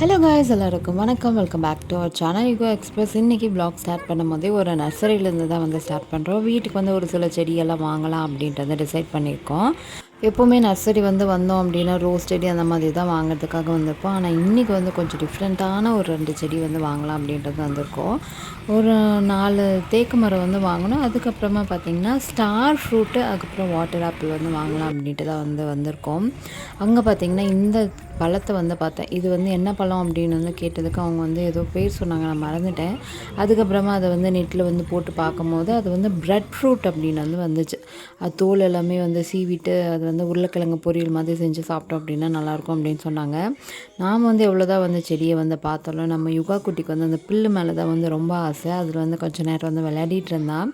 Hello guys எல்லாருக்கும் வணக்கம். Welcome back to our channel Yugo express இன்றைக்கி பிளாக் ஸ்டார்ட் பண்ணும் போதே ஒரு நர்சரியிலேருந்து தான் வந்து ஸ்டார்ட் பண்ணுறோம் வீட்டுக்கு வந்து ஒரு சில செடியெல்லாம் வாங்கலாம் அப்படின்றத டிசைட் பண்ணியிருக்கோம். எப்போவுமே நர்சரி வந்து வந்தோம் அப்படின்னா ரோஸ் செடி அந்த மாதிரி தான் வாங்குறதுக்காக வந்திருப்போம். ஆனால் இன்றைக்கி வந்து கொஞ்சம் டிஃப்ரெண்ட்டான ஒரு ரெண்டு செடி வந்து வாங்கலாம் அப்படின்றது வந்திருக்கோம். ஒரு நாலு தேக்கு மரம் வந்து வாங்கணும். அதுக்கப்புறமா பார்த்திங்கன்னா ஸ்டார் ஃப்ரூட்டு அதுக்கப்புறம் வாட்டர் ஆப்பிள் வந்து வாங்கலாம் அப்படின்ட்டு தான் வந்து வந்திருக்கோம். அங்கே பார்த்திங்கன்னா இந்த பழத்தை வந்து பார்த்தேன். இது வந்து என்ன பழம் அப்படின்னு வந்து கேட்டதுக்கு அவங்க வந்து ஏதோ பேர் சொன்னாங்க நான் மறந்துட்டேன். அதுக்கப்புறமா அதை வந்து நெட்டில் வந்து போட்டு பார்க்கும்போது அது வந்து ப்ரெட் ஃப்ரூட் அப்படின்னு வந்து வந்துச்சு. அது தோல் எல்லாமே வந்து சீவிட்டு அது வந்து உருளைக்கிழங்கு பொரியல் மாதிரி செஞ்சு சாப்பிட்டோம் அப்படின்னா நல்லாயிருக்கும் அப்படின்னு சொன்னாங்க. நாம் வந்து எவ்வளோதான் வந்து செடியை வந்து பார்த்தாலும் நம்ம யுகா குட்டிக்கு வந்து அந்த பில்லு மேலே தான் வந்து ரொம்ப ஆசை. அதில் வந்து கொஞ்சம் நேரம் வந்து விளையாடிட்டு இருந்தான்.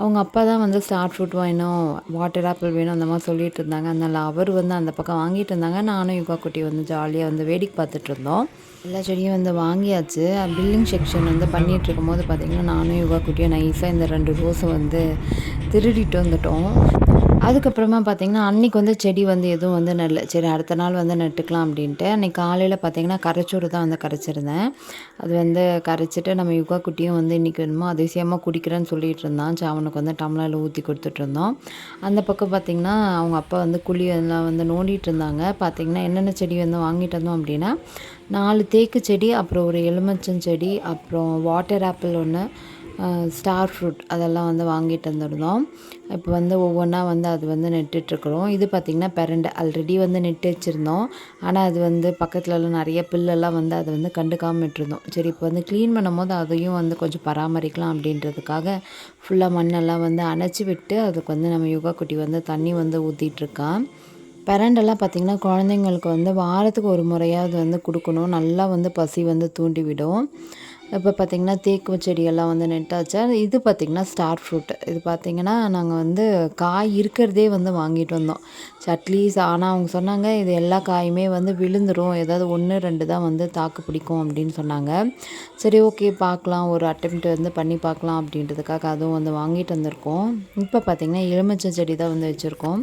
அவங்க அப்பா தான் வந்து ஸ்டார் ஃப்ரூட் வேணும் வாட்டர் ஆப்பிள் வேணும் அந்த மாதிரி சொல்லிட்டு இருந்தாங்க. அதனால் அவர் வந்து அந்த பக்கம் வாங்கிட்டு இருந்தாங்க. நானும் யுகா குட்டி வந்து ஜாலியாக வந்து வேடிக்கை பார்த்துட்டு இருந்தோம். எல்லா செடியும் வந்து வாங்கியாச்சு. பில்லிங் செக்ஷன் வந்து பண்ணிகிட்டு இருக்கும்போது பார்த்திங்கன்னா நானும் யோகா குட்டியும் நைஸாக இந்த ரெண்டு ரோஸை வந்து திருடிட்டு வந்துட்டோம். அதுக்கப்புறமா பார்த்திங்கன்னா அன்றைக்கி வந்து செடி வந்து எதுவும் வந்து நல்ல சரி அடுத்த நாள் வந்து நட்டுக்கலாம் அப்படின்ட்டு அன்றைக்கி காலையில் பார்த்திங்கன்னா கரைச்சோறு தான் வந்து கரைச்சிருந்தேன். அது வந்து கரைச்சிட்டு நம்ம யுகா குட்டியும் வந்து இன்றைக்கி வேணுமோ அதிசயமாக குடிக்கிறேன்னு சொல்லிகிட்டு இருந்தான். அவனுக்கு வந்து டம்ளரில் ஊற்றி கொடுத்துட்ருந்தோம் அந்த பக்கம் பார்த்திங்கன்னா அவங்க அப்பா வந்து குழி எல்லாம் வந்து நோண்டிகிட்டு இருந்தாங்க. பார்த்திங்கன்னா என்னென்ன செடி வந்து வாங்கிட்டு வந்தோம் அப்படின்னா நாலு தேக்கு செடி அப்புறம் ஒரு எலுமிச்சம் செடி அப்புறம் வாட்டர் ஆப்பிள் ஒன்று ஸ்டார் ஃப்ரூட் அதெல்லாம் வந்து வாங்கிட்டு வந்துருந்தோம். இப்போ வந்து ஒவ்வொன்றா வந்து அது வந்து நட்டுட்ருக்குறோம் இது பார்த்திங்கன்னா பெரண்டை ஆல்ரெடி வந்து நெட்டு வச்சுருந்தோம். ஆனால் அது வந்து பக்கத்துலலாம் நிறைய பில்லெல்லாம் வந்து அதை வந்து கண்டுக்காமல் விட்டுருந்தோம். சரி இப்போ வந்து க்ளீன் பண்ணும் போது அதையும் வந்து கொஞ்சம் பராமரிக்கலாம் அப்படின்றதுக்காக ஃபுல்லாக மண்ணெல்லாம் வந்து அணைச்சி விட்டு அதுக்கு வந்து நம்ம யோகா குட்டி வந்து தண்ணி வந்து ஊற்றிட்டுருக்கான் பெரண்டெல்லாம் பார்த்திங்கன்னா குழந்தைங்களுக்கு வந்து வாரத்துக்கு ஒரு முறையாவது வந்து கொடுக்கணும். நல்லா வந்து பசி வந்து தூண்டிவிடும். இப்போ பார்த்திங்கன்னா தேக்கு செடியெல்லாம் வந்து நெட்டாச்சு. இது பார்த்திங்கன்னா ஸ்டார் ஃப்ரூட். இது பார்த்திங்கன்னா நாங்கள் வந்து காய் இருக்கிறதே வந்து வாங்கிட்டு வந்தோம். அட்லீஸ்ட் ஆனால் அவங்க சொன்னாங்க இது எல்லா காயுமே வந்து விழுந்துடும் ஏதாவது ஒன்று ரெண்டு தான் வந்து தாக்கு பிடிக்கும் அப்படின்னு சொன்னாங்க. சரி ஓகே பார்க்கலாம். ஒரு அட்டம் வந்து பண்ணி பார்க்கலாம் அப்படின்றதுக்காக அதுவும் வந்து வாங்கிட்டு வந்திருக்கோம். இப்போ பார்த்திங்கன்னா எலுமிச்சை செடி தான் வந்து வச்சுருக்கோம்.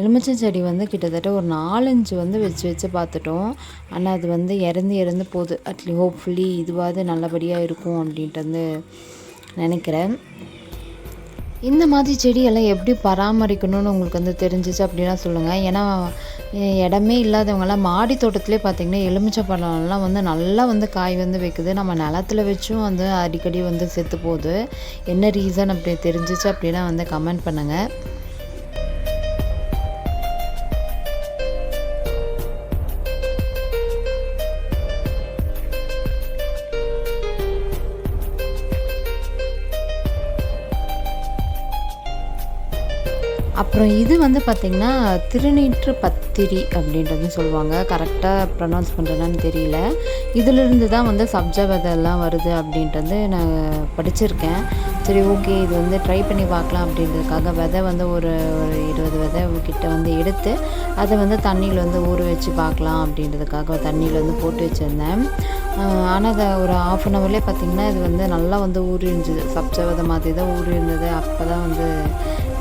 எலுமிச்சை செடி வந்து கிட்டத்தட்ட ஒரு நாலஞ்சு வந்து வச்சு வச்சு பார்த்துட்டோம். ஆனால் அது வந்து இறந்து இறந்து போகுது. அட்லி ஹோப்ஃபுல்லி இதுவாது நல்லபடியாக இருக்கும் அப்படின்ட்டு வந்து நினைக்கிறேன். இந்த மாதிரி செடியெல்லாம் எப்படி பராமரிக்கணும்னு உங்களுக்கு வந்து தெரிஞ்சிச்சு அப்படின்னா சொல்லுங்கள் ஏன்னா இடமே இல்லாதவங்களாம் மாடி தோட்டத்திலே பார்த்திங்கன்னா எலுமிச்சை பழம்லாம் வந்து நல்லா வந்து காய் வந்து வைக்குது. நம்ம நிலத்துல வச்சும் வந்து அடிக்கடி வந்து செத்து போகுது. என்ன ரீசன் அப்படி தெரிஞ்சிச்சு அப்படின்னா வந்து கமெண்ட் பண்ணுங்கள் அப்புறம் இது வந்து பார்த்திங்கன்னா திருநீற்று பத்திரி அப்படின்றது சொல்லுவாங்க. கரெக்டாக ப்ரொனவுன்ஸ் பண்ணுறதுன்னு தெரியல. இதிலிருந்து தான் வந்து சப்ஜ விதைலாம் வருது அப்படின்றது நான் படிச்சிருக்கேன். சரி ஓகே இது வந்து ட்ரை பண்ணி பார்க்கலாம் அப்படின்றதுக்காக விதை வந்து ஒரு ஒரு இருபது விதை கிட்ட வந்து எடுத்து அதை வந்து தண்ணியில் வந்து ஊற வச்சு பார்க்கலாம் அப்படின்றதுக்காக தண்ணியில் வந்து போட்டு வச்சுருந்தேன். ஆனால் அதை ஒரு ஆஃப் அன் ஹவர்லேயே பார்த்திங்கன்னா இது வந்து நல்லா வந்து ஊறி இருந்துச்சு சப்ஜா விதை மாதிரி தான் ஊறி இருந்தது அப்போ தான் வந்து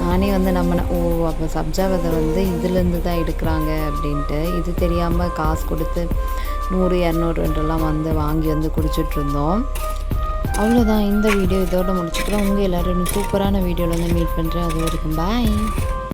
நானே வந்து நம்ம ஓ அப்போ சப்ஜா விதை வந்து இதுலேருந்து தான் எடுக்கிறாங்க அப்படின்ட்டு. இது தெரியாமல் காசு கொடுத்து நூறு இரநூறுன்றெல்லாம் வந்து வாங்கி வந்து குடிச்சிட்ருந்தோம். அவ்வளோதான் இந்த வீடியோ இதோட முடிச்சுக்கிறோம். உங்கள் எல்லோரும் சூப்பரான வீடியோவில் வந்து மீட் பண்ணுறேன் அது வரைக்கும் பாய்